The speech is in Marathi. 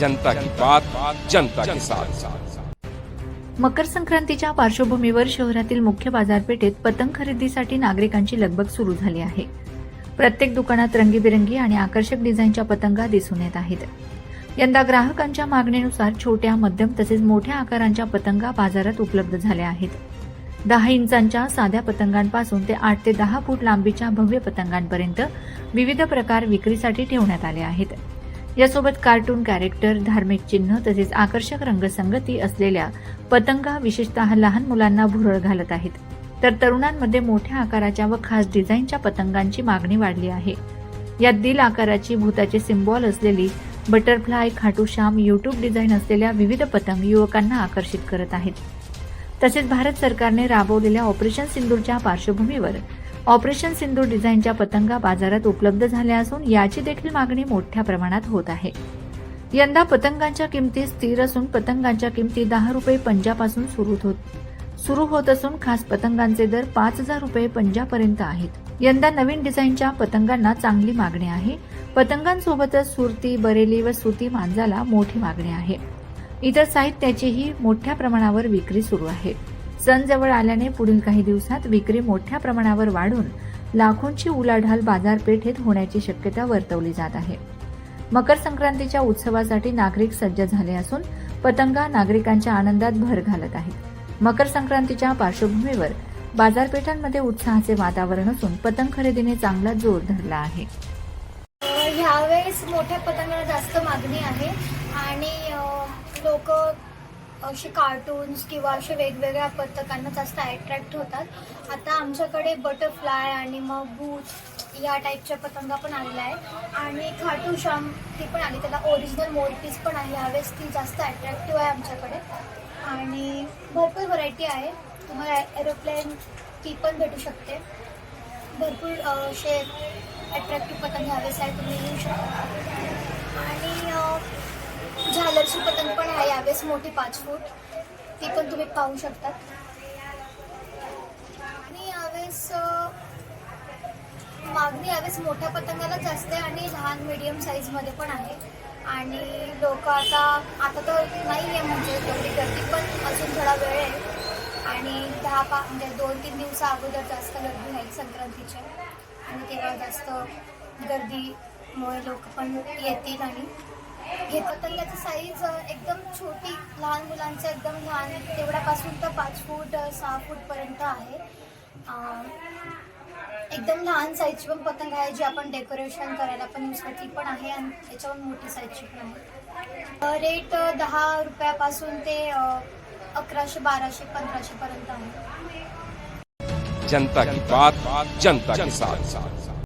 जनता की बात जनता के साथ। मकर संक्रांतीच्या पार्श्वभूमीवर शहरातील मुख्य बाजारपेठेत पतंग खरेदीसाठी नागरिकांची लगबग सुरू झाली आहे. प्रत्येक दुकानात रंगीबेरंगी आणि आकर्षक डिझाईनच्या पतंगा दिसून येत आहेत. यंदा ग्राहकांच्या मागणीनुसार छोट्या मध्यम तसेच मोठ्या आकारांच्या पतंगा बाजारात उपलब्ध झाल्या आहेत. दहा इंचांच्या साध्या पतंगांपासून ते आठ ते दहा फूट लांबीच्या भव्य पतंगांपर्यंत विविध प्रकार विक्रीसाठी ठेवण्यात आले आहेत. यासोबत कार्टून कॅरेक्टर धार्मिक चिन्ह तसेच आकर्षक रंगसंगती असलेल्या पतंगा विशेषतः लहान मुलांना भुरळ घालत आहेत. तर तरुणांमध्ये मोठ्या आकाराच्या व खास डिझाईनच्या पतंगांची मागणी वाढली आहे. यात दिल आकाराची भूताचे सिम्बॉल असलेली butterfly Khatu Shyam YouTube design असलेल्या विविध पतंग युवकांना आकर्षित करत आहेत. तसेच भारत सरकारने राबवलेल्या ऑपरेशन सिंदूरच्या पार्श्वभूमीवर ऑपरेशन सिंदूर डिझाईनच्या पतंगा बाजारात उपलब्ध झाल्या असून याची देखील मागणी मोठ्या प्रमाणात होत आहे. यंदा पतंगांच्या किमती स्थिर असून पतंगांच्या किमती दहा रुपये पंजापासून सुरू होत सुरू होत असून खास पतंगांचे दर पाच हजार रुपये पंजापर्यंत आहेत. यंदा नवीन डिझाईनच्या पतंगांना चांगली मागणी आहे. पतंगांसोबतच सुरती बरेली व सुती मांजाला मोठी मागणी आहे. इतर साहित्याचीही मोठ्या प्रमाणावर विक्री सुरू आहे. सण जवळ आल्याने पुढील काही दिवसात विक्री मोठ्या प्रमाणावर वाढून लाखोंची उलाढाल बाजारपेठेत होण्याची शक्यता वर्तवली जात आहे. मकर संक्रांतीच्या उत्सवासाठी नागरिक सज्ज झाले असून पतंगा नागरिकांच्या आनंदात भर घालत आहेत. मकर संक्रांतीच्या पार्श्वभूमीवर बाजारपेठांमध्ये उत्साहाचे वातावरण असून पतंग खरेदीने चांगला जोर धरला आहे. ह्यावेळेस मोठ्या पतंगाला जास्त मागणी आहे आणि लोक असे कार्टून्स किंवा असे वेगवेगळ्या पथकांना जास्त अट्रॅक्ट होतात. आता आमच्याकडे बटरफ्लाय आणि मग बूट या टाईपच्या पतंगा पण आलेल्या आहेत. आणि खाटू श्याम ती पण आली. त्याला ओरिजिनल मोरपीस पण आहे. ह्यावेळेस ती जास्त अट्रॅक्टिव्ह आहे आमच्याकडे. आणि भरपूर व्हरायटी आहे. तुम्हाला एरोप्लेन ती पण भेटू शकते. भरपूर असे अट्रॅक्टिव्ह पतंग यावेळेस आहे. तुम्ही येऊ शकता. आणि झालरची पतंग पण आहे यावेळेस मोठी पाच फूट. ती पण तुम्ही पाहू शकतात. आणि यावेळेस मागणी यावेळेस मोठ्या पतंगाला जास्त आहे आणि लहान मीडियम साईजमध्ये पण आहे. आणि लोक आता आता तर नाही आहे म्हणजे तेवढी गर्दी पण अजून थोडा वेळ आहे. आणि दहा पा म्हणजे दोन तीन दिवसा अगोदर जास्त गर्दी राहील संक्रांतीच्या. आणि तेव्हा जास्त गर्दीमुळे लोक पण येतील आणि हे पतंगाची साईज एकदम छोटी लहान मुलांचं एकदम लहान तेवढ्यापासून तर पाच फूट सहा फूटपर्यंत आहे. एकदम लहान साईजची पण पतंग आहे जी आपण डेकोरेशन करायला पण यूज पण आहे आणि त्याच्यावर मोठी साईजची पण आहे. रेट दहा रुपयापासून ते अकराशे बाराशे पंधराशे पर्यंत आहे. जनता की बात जनता के साथ.